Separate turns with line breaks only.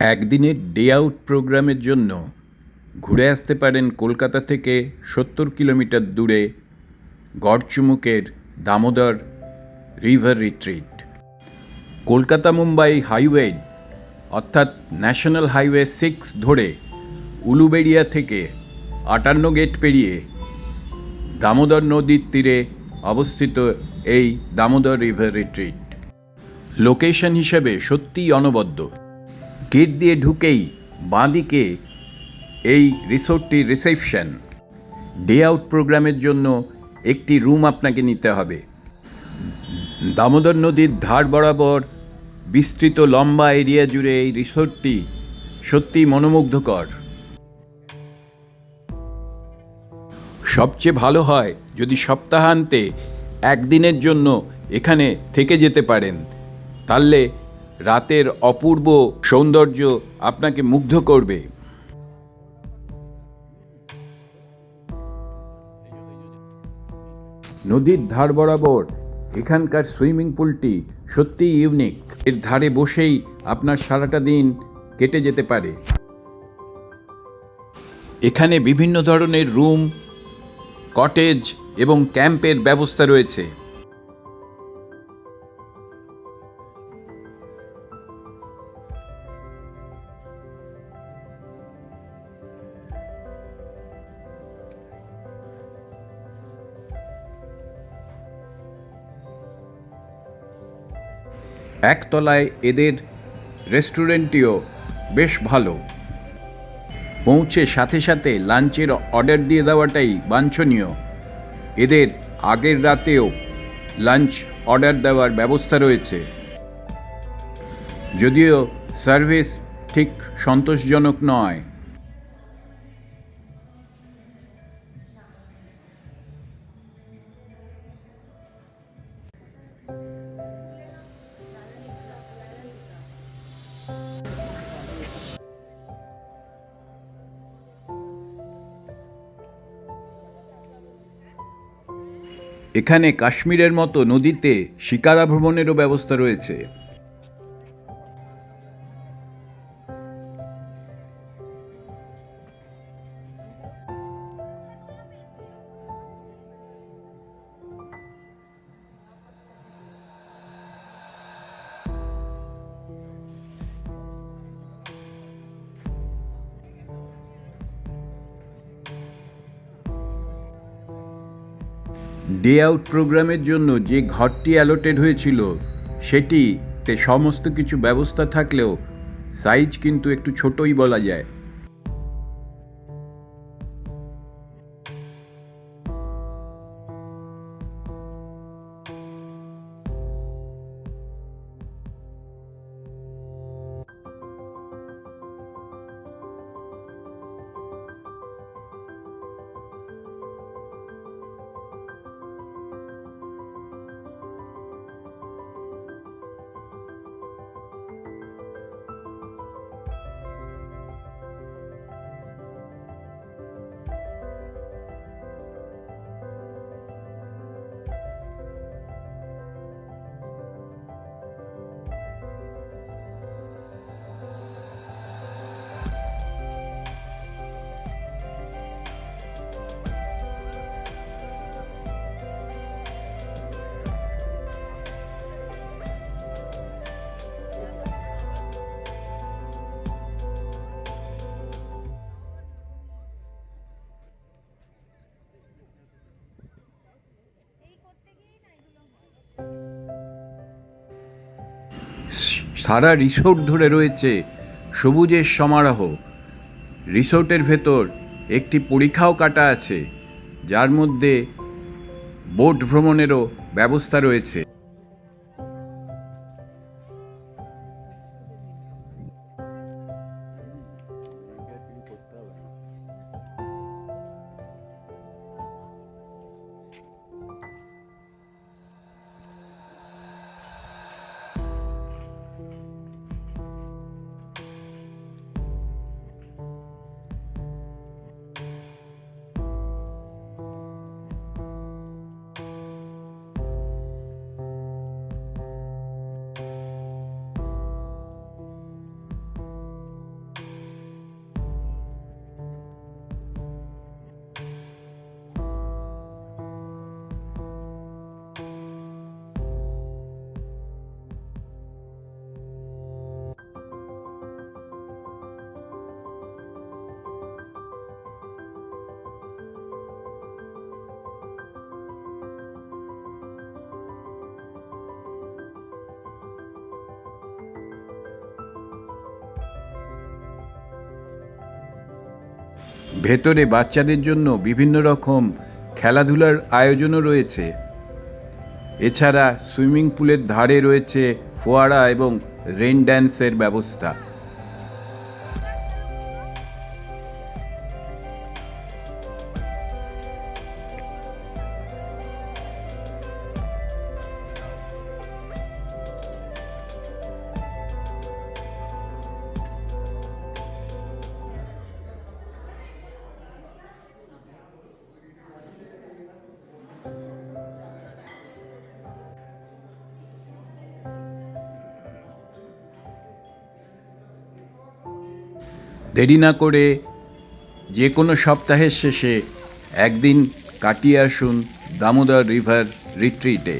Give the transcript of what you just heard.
একদিনের day out প্রোগ্রামের জন্য ঘুরে আসতে পারেন কলকাতা থেকে সত্তর কিলোমিটার দূরে গড়চুমুকের Damodar river retreat Kolkata Mumbai highway অর্থাৎ ন্যাশনাল হাইওয়ে সিক্স ধরে উলুবেড়িয়া থেকে আটান্ন গেট পেরিয়ে দামোদর নদীর তীরে অবস্থিত এই দামোদর রিভার রিট্রিট লোকেশন হিসেবে সত্যিই অনবদ্য। গেট দিয়ে ঢুকেই বাঁদিকে এই রিসোর্টটির রিসেপশন। ডে আউট প্রোগ্রামের জন্য একটি রুম আপনাকে নিতে হবে। দামোদর নদীর ধার বরাবর বিস্তৃত লম্বা এরিয়া জুড়ে এই রিসোর্টটি সত্যিই মনোমুগ্ধকর। সবচেয়ে ভালো হয় যদি সপ্তাহান্তে একদিনের জন্য এখানে থেকে যেতে পারেন। তাহলে রাতের অপূর্ব সৌন্দর্য আপনাকে মুগ্ধ করবে। নদীর ধার বরাবর এখানকার সুইমিং পুলটি সত্যিই ইউনিক এর ধারে বসেই আপনার সারাটা দিন কেটে যেতে পারে। এখানে বিভিন্ন ধরনের রুম, কটেজ এবং ক্যাম্পের ব্যবস্থা রয়েছে। একতলায় এদের রেস্টুরেন্টটিও বেশ ভালো। পৌঁছে সাথে সাথে লাঞ্চের অর্ডার দিয়ে দেওয়াটাই বাঞ্ছনীয়। এদের আগের রাতেও লাঞ্চ অর্ডার দেওয়ার ব্যবস্থা রয়েছে। যদিও সার্ভিস ঠিক সন্তোষজনক নয়। এখানে কাশ্মীরের মতো নদীতে শিকারা ভ্রমণেরও ব্যবস্থা রয়েছে। ডে আউট প্রোগ্রামের জন্য যে ঘরটি অ্যালোটেড হয়েছিল, সেটিতে সমস্ত কিছু ব্যবস্থা থাকলেও সাইজ কিন্তু একটু ছোটই বলা যায়। সারা রিসোর্ট ধরে রয়েছে সবুজের সমারোহ। রিসোর্টের ভেতর একটি পরীক্ষাও কাটা আছে, যার মধ্যে বোট ভ্রমণেরও ব্যবস্থা রয়েছে। ভেতরে বাচ্চাদের জন্য বিভিন্ন রকম খেলাধুলার আয়োজনও রয়েছে। এছাড়া সুইমিং পুলের ধারে রয়েছে ফোয়ারা এবং রেন ড্যান্সের ব্যবস্থা। দেরি না করে যে কোনো সপ্তাহের শেষে একদিন কাটিয়ে আসুন দামোদর রিভার রিট্রিটে।